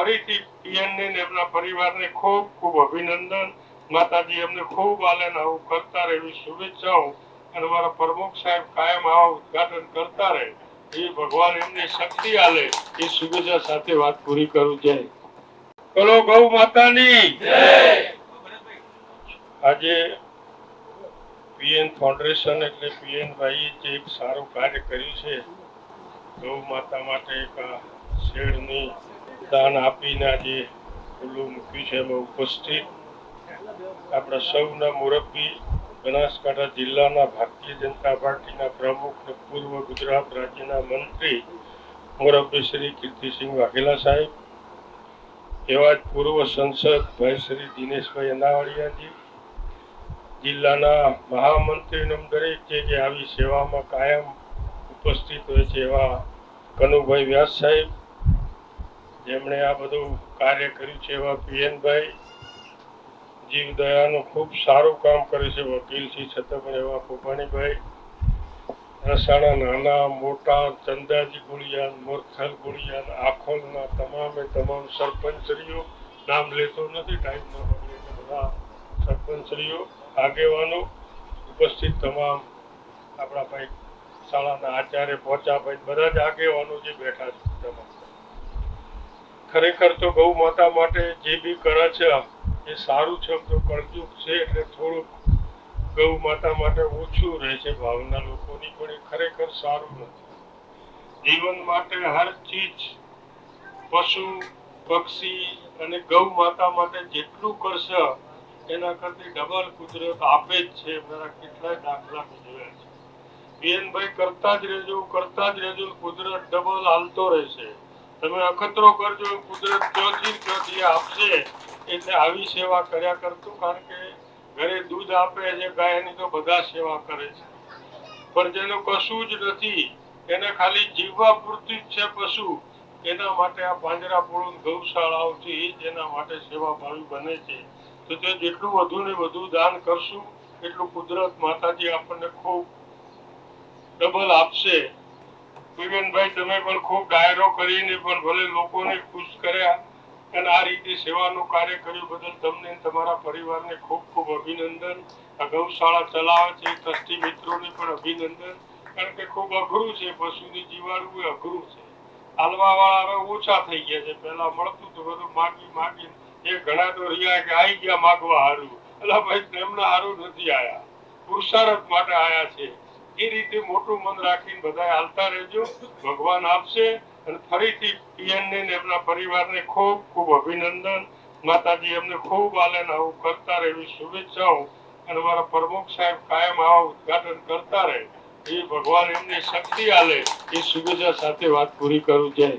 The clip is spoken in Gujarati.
ફરીથી પીએનને ને એમના પરિવારને ખૂબ ખૂબ અભિનંદન. માતાજી એમને ખૂબ આલે આવું કરતા રહે એવી શુભેચ્છાઓ અને મારા પ્રમુખ સાહેબ કાયમ આવા ઉદઘાટન કરતા રહે. એ ભગવાન એમની શક્તિ આલે. એ શુભેચ્છા સાથે વાત પૂરી કરું. જય બોલો ગૌ માતાની. આજે પીએન ફાઉન્ડેશન એટલે પીએન ભાઈએ જે એક સારું કાર્ય કર્યું છે. ગૌ માતા માટે એક શેડની દાન આપીને આજે ખુલ્લું મૂક્યું છે એમાં ઉપસ્થિત. આપણા સૌના મુરબ્બી બનાસકાંઠા જિલ્લાના ભારતીય જનતા પાર્ટીના પ્રમુખ અને પૂર્વ ગુજરાત રાજ્યના મંત્રી મુરબ્બી શ્રી કીર્તિસિંહ વાઘેલા સાહેબ, એવા જ પૂર્વ સંસદ ભાઈ શ્રી દિનેશભાઈ અનાવાડિયાજી જિલ્લાના મહામંત્રીનો દરેક છે જે આવી સેવામાં કાયમ ઉપસ્થિત હોય છે એવા કનુભાઈ વ્યાસ સાહેબ જેમણે આ બધું કાર્ય કર્યું છે એવા પીએનભાઈ જીવદયાનું ખૂબ સારું કામ કર્યું છે વકીલ શ્રી છતાં એવા કોપાણીભાઈ રસાણા નાના, મોટા, ચંદાજી ગુળિયાન, મોરખલ ગુળિયાન, આખોલના તમામે તમામ સરપંચશ્રીઓ. નામ લેતો નથી, ટાઈમ ન એટલે બધા સરપંચશ્રીઓ, આગેવાનો ઉપસ્થિત તમામ આપણા ભાઈ શાળાના આચાર્ય પહોંચાભાઈ બધા જ આગેવાનો જે બેઠા છે તમામ. ખરેખર તો ગૌ માતા માટે જે બી કરે છે એ સારું છે આમ તો કળજુક છે એટલે થોડુંક ગૌ માતા માટે ઓછું રહે છે ભાવના લોકોની, પણ એ ખરેખર સારું નથી. જીવન માટે હર ચીજ, પશુ, પક્ષી અને ગૌ માતા માટે જેટલું કરશે, એના કરતી ડબલ કુદરત આપે જ છે. મારા કેટલાય દાખલા જોયા છે. બેનભાઈ કરતા જ રહેજો, કરતા જ રહેજો, કુદરત ડબલ હાલતો રહેશે. તમે અખતરો કરજો, કુદરત ચોથી ચોથી આપશે. એટલે આવી સેવા કર્યા કરતું કારણ કે ઘરે દૂધ આપે છે, ગાયની તો બધા સેવા કરે છે. પણ જેનું કશું જ નથી, એને ખાલી જીવવા પૂરતી જ છે પશુ. એના માટે આ પાંજરાપોળ ગૌશાળાઓથી જ એના માટે સેવા ભાવી બને છે. તો તે જેટલું વધુ ને વધુ દાન કરશું, એટલું કુદરત માતાજી આપણને ખૂબ ડબલ આપશે. વિવેનભાઈ તમે પણ ખૂબ ડાયરો કરીને પણ ભલે લોકોને ખુશ કર્યા અને આ રીતે સેવાનું કાર્ય કર્યું બદલ તમને તમારા પરિવારને ખૂબ ખૂબ અભિનંદન. આ ગૌશાળા ચલાવે છે, ટ્રસ્ટી મિત્રોને પણ અભિનંદન. કારણ કે ખૂબ અઘરું છે, પશુની જીવાડવું એ અઘરું છે. હાલવા વાળા હવે ઓછા થઈ ગયા છે. પહેલા મળતું તો બધું માગી માગી એ ઘણા તો રહ્યા કે આવી ગયા માગવા હારું. એટલે ભાઈ, એમના હારું નથી આયા. પુરુષાર્થ માટે આયા છે. એ રીતે મોટું મન રાખીને બધા હાલતા રહેજો. ભગવાન આપશે અને ફરીથી પીએન ને એમના પરિવારને ખૂબ ખૂબ અભિનંદન. માતાજી એમને ખૂબ આલન આવું કરતા રહેવી શુભેચ્છાઓ. અને મારા પ્રમુખ સાહેબ કાયમ આવા ઉદઘાટન કરતા રહે. એ ભગવાન એમની શક્તિ આલે. એ શુભેચ્છા સાથે વાત પૂરી કરું. જય